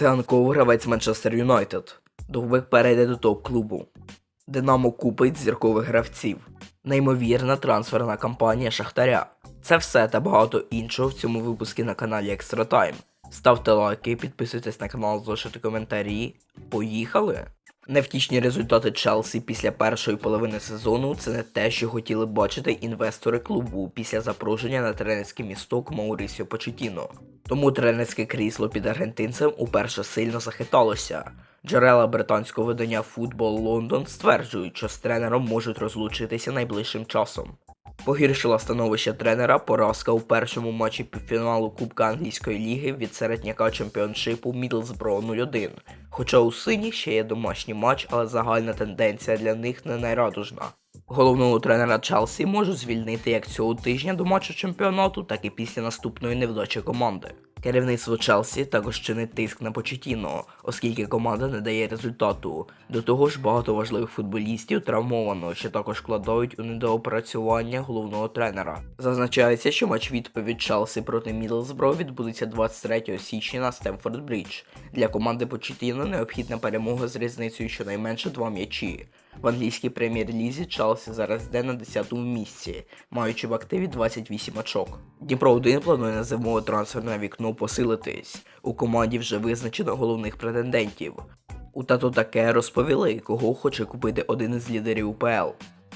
Циганков гравець Манчестер Юнайтед. Довбик перейде до топ-клубу. Динамо купить зіркових гравців. Неймовірна трансферна кампанія Шахтаря. Це все та багато іншого в цьому випуску на каналі Extra Time. Ставте лайки, підписуйтесь на канал, залишайте коментарі. Поїхали! Невтішні результати Челсі після першої половини сезону це не те, що хотіли бачити інвестори клубу після запрошення на тренерський місток Маурісіо Почетіно. Тому тренерське крісло під аргентинцем уперше сильно захиталося. Джерела британського видання Football London стверджують, що з тренером можуть розлучитися найближчим часом. Погіршила становище тренера поразка у першому матчі півфіналу Кубка англійської ліги від середняка чемпіоншипу Мідлсбро 0-1. Хоча у сині ще є домашній матч, але загальна тенденція для них не найрадужна. Головного тренера Челсі можуть звільнити як цього тижня до матчу чемпіонату, так і після наступної невдачі команди. Керівництво Челсі також чинить тиск на Почетіно, оскільки команда не дає результату. До того ж, багато важливих футболістів травмовано, що також вкладають у недоопрацювання головного тренера. Зазначається, що матч відповідь Челсі проти Мідлсбро відбудеться 23 січня на Стемфорд Брідж. Для команди Почетіно необхідна перемога з різницею щонайменше два м'ячі. В англійській прем'єр-лізі Челсі зараз йде на 10-му місці, маючи в активі 28 очок. Дніпро 1 планує на зимове трансферне вікно посилитись. У команді вже визначено головних претендентів. У тато таке розповіли, кого хоче купити один із лідерів УПЛ.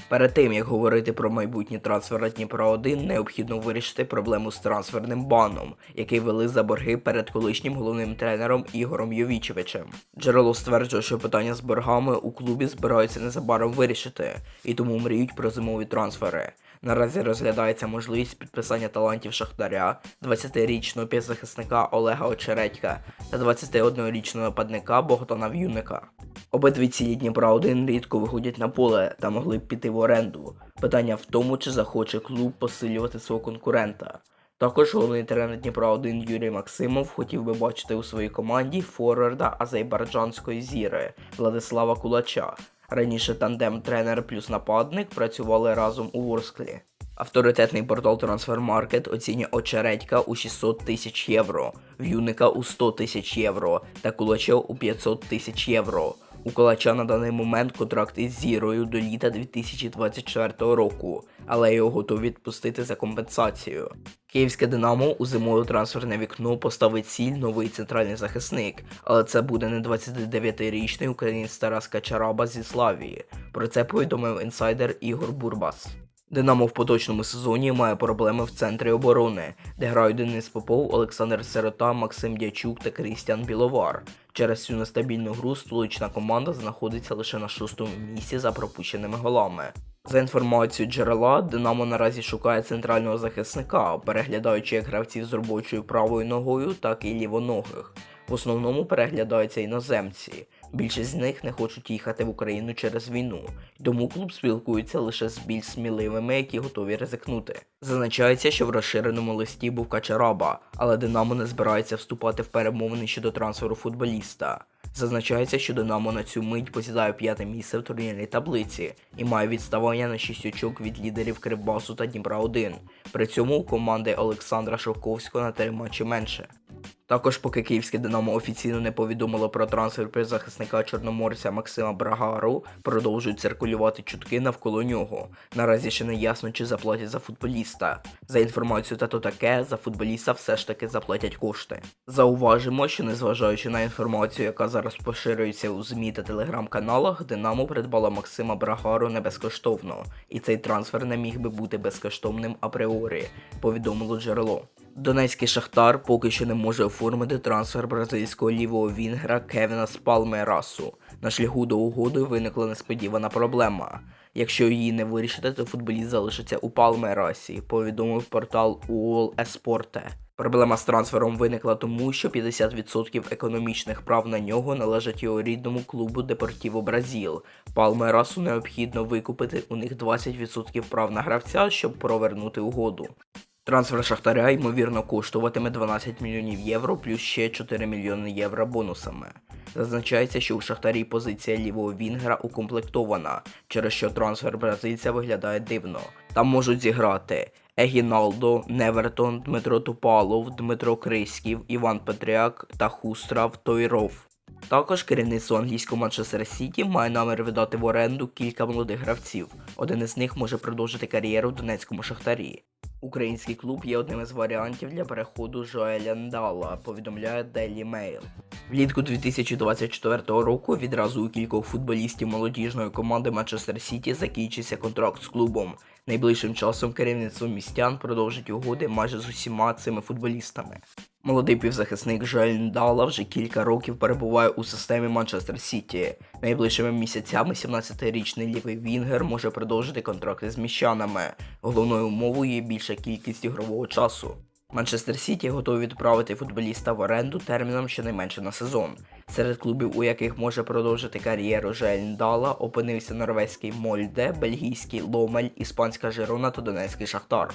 Перед тим як говорити про майбутній трансфер Дніпра 1 необхідно вирішити проблему з трансферним баном, який вели за борги перед колишнім головним тренером Ігором Йовічевичем. Джерело стверджує, що питання з боргами у клубі збираються незабаром вирішити, і тому мріють про зимові трансфери. Наразі розглядається можливість підписання талантів Шахтаря, 20-річного півзахисника Олега Очередька та 21-річного нападника Богдана В'юника. Обидві цілі Дніпра 1 рідко виходять на поле та могли б піти в оренду. Питання в тому, чи захоче клуб посилювати свого конкурента. Також головний тренер Дніпра 1 Юрій Максимов хотів би бачити у своїй команді форварда азербайджанської зіри Владислава Кулача. Раніше тандем тренер плюс нападник працювали разом у Ворсклі. Авторитетний портал Transfermarkt оцінює очередька у 600 тисяч євро, в'юника у 100 тисяч євро та кулача у 500 тисяч євро. У Кулача на даний момент контракт із зірою до літа 2024 року, але його готові відпустити за компенсацію. Київське Динамо у зимове трансферне вікно поставить ціль новий центральний захисник, але це буде не 29-річний українець Тарас Качараба зі Славії. Про це повідомив інсайдер Ігор Бурбас. Динамо в поточному сезоні має проблеми в центрі оборони, де грають Денис Попов, Олександр Сирота, Максим Дячук та Крістіан Біловар. Через цю нестабільну гру столична команда знаходиться лише на шостому місці за пропущеними голами. За інформацією джерела, Динамо наразі шукає центрального захисника, переглядаючи як гравців з робочою правою ногою, так і лівоногих. В основному переглядаються іноземці. Більшість з них не хочуть їхати в Україну через війну, тому клуб спілкується лише з більш сміливими, які готові ризикнути. Зазначається, що в розширеному листі був Качараба, але Динамо не збирається вступати в перемовини щодо трансферу футболіста. Зазначається, що Динамо на цю мить посідає п'яте місце в турнірній таблиці і має відставання на 6 очок від лідерів Кривбасу та Дніпра 1. При цьому у команди Олександра Шовковського на 3 матчі менше. Також, поки київське Динамо офіційно не повідомило про трансфер півзахисника чорноморця Максима Брагару, продовжують циркулювати чутки навколо нього. Наразі ще не ясно, чи заплатять за футболіста. За інформацією та то таке, за футболіста все ж таки заплатять кошти. Зауважимо, що незважаючи на інформацію, яка зараз поширюється у ЗМІ та телеграм-каналах, Динамо придбала Максима Брагару не безкоштовно, і цей трансфер не міг би бути безкоштовним апріорі, повідомило джерело. Донецький Шахтар поки що не може оформити трансфер бразильського лівого вінгера Кевіна Спалмерасу. На шляху до угоди виникла несподівана проблема. Якщо її не вирішити, то футболіст залишиться у Палмерасі, повідомив портал UOL Esporte. Проблема з трансфером виникла тому, що 50% економічних прав на нього належать його рідному клубу Депортіво Бразіл. Палмерасу необхідно викупити у них 20% прав на гравця, щоб провернути угоду. Трансфер Шахтаря ймовірно коштуватиме 12 мільйонів євро плюс ще 4 мільйони євро бонусами. Зазначається, що у Шахтарі позиція лівого Вінгера укомплектована, через що трансфер бразильця виглядає дивно. Там можуть зіграти Егіналдо, Невертон, Дмитро Тупалов, Дмитро Криськів, Іван Петряк та Хустрав Тойров. Також керівництво англійського Манчестер Сіті має намір видати в оренду кілька молодих гравців. Один із них може продовжити кар'єру в Донецькому Шахтарі. Український клуб є одним із варіантів для переходу Жоеля Ндала, повідомляє Daily Mail. Влітку 2024 року відразу у кількох футболістів молодіжної команди Манчестер Сіті закінчиться контракт з клубом. Найближчим часом керівництво містян продовжить угоди майже з усіма цими футболістами. Молодий півзахисник Жоель Ndala вже кілька років перебуває у системі Манчестер Сіті. Найближчими місяцями 17-річний лівий Вінгер може продовжити контракти з міщанами. Головною умовою є більша кількість ігрового часу. Манчестер Сіті готові відправити футболіста в оренду терміном щонайменше на сезон. Серед клубів, у яких може продовжити кар'єру Ndala, опинився норвезький Мольде, бельгійський Ломель, іспанська Жирона та Донецький Шахтар.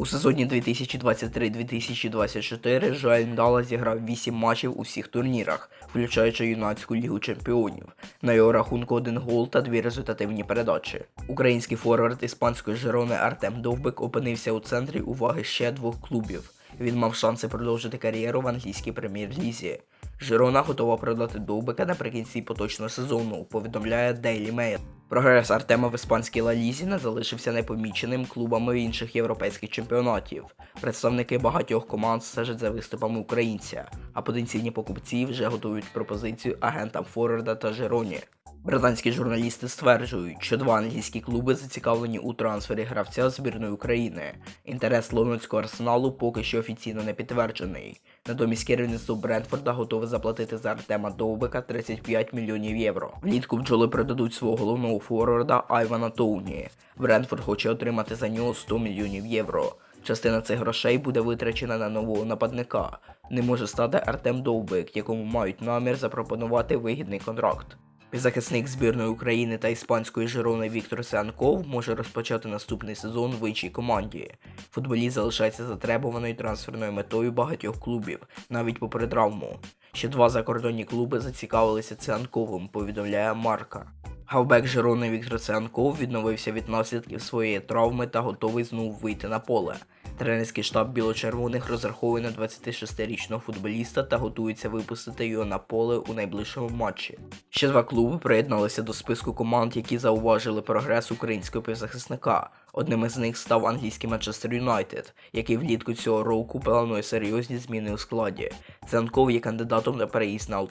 У сезоні 2023-2024 Жоель Ndala зіграв 8 матчів у всіх турнірах, включаючи юнацьку лігу чемпіонів. На його рахунку один гол та дві результативні передачі. Український форвард іспанської Жирони Артем Довбик опинився у центрі уваги ще двох клубів. Він мав шанси продовжити кар'єру в англійській прем'єр-лізі. Жирона готова продати Довбика наприкінці поточного сезону, повідомляє Daily Mail. Прогрес Артема в іспанській Ла-Лізі не залишився непоміченим клубами інших європейських чемпіонатів. Представники багатьох команд стежать за виступами українця, а потенційні покупці вже готують пропозицію агентам Форварда та Жироні. Британські журналісти стверджують, що два англійські клуби зацікавлені у трансфері гравця збірної України. Інтерес лондонського арсеналу поки що офіційно не підтверджений. Натомість керівництво Брентфорда готове заплатити за Артема Довбика 35 мільйонів євро. Влітку бджоли продадуть свого головного форварда Айвана Тоуні. Брентфорд хоче отримати за нього 100 мільйонів євро. Частина цих грошей буде витрачена на нового нападника. Не може стати Артем Довбик, якому мають намір запропонувати вигідний контракт. Захисник збірної України та іспанської Жирони Віктор Сеанков може розпочати наступний сезон в іншій команді. Футболіст залишається затребуваною трансферною метою багатьох клубів, навіть попри травму. Ще два закордонні клуби зацікавилися Цианковим, повідомляє Марка. Гавбек Жирони Віктор Цианков відновився від наслідків своєї травми та готовий знову вийти на поле. Тренерський штаб біло-червоних розраховує на 26-річного футболіста та готується випустити його на поле у найближчому матчі. Ще два клуби приєдналися до списку команд, які зауважили прогрес українського півзахисника. Одним із них став англійський Манчестер Юнайтед, який влітку цього року планує серйозні зміни у складі. Ценков є кандидатом на переїзд на Олд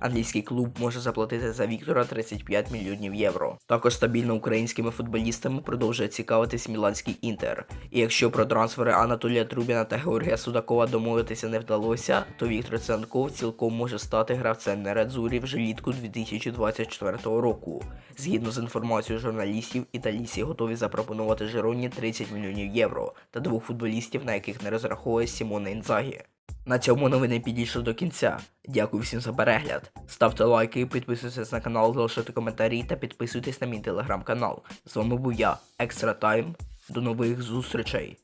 Англійський клуб може заплатити за Віктора 35 мільйонів євро. Також стабільно українськими футболістами продовжує цікавитись Міланський Інтер. І якщо про трансфери Анатолія Трубіна та Георгія Судакова домовитися не вдалося, то Віктор Ценков цілком може стати гравцем на Редзурі вже влітку 2024 року. Згідно з інформацією журналістів, італійці готові запропонувати Жироні 30 мільйонів євро та двох футболістів, на яких не розраховує Сімона Інзагі. На цьому новини підійшли до кінця. Дякую всім за перегляд. Ставте лайки, підписуйтесь на канал, залишайте коментарі та підписуйтесь на мій телеграм-канал. З вами був я, Екстра Тайм. До нових зустрічей.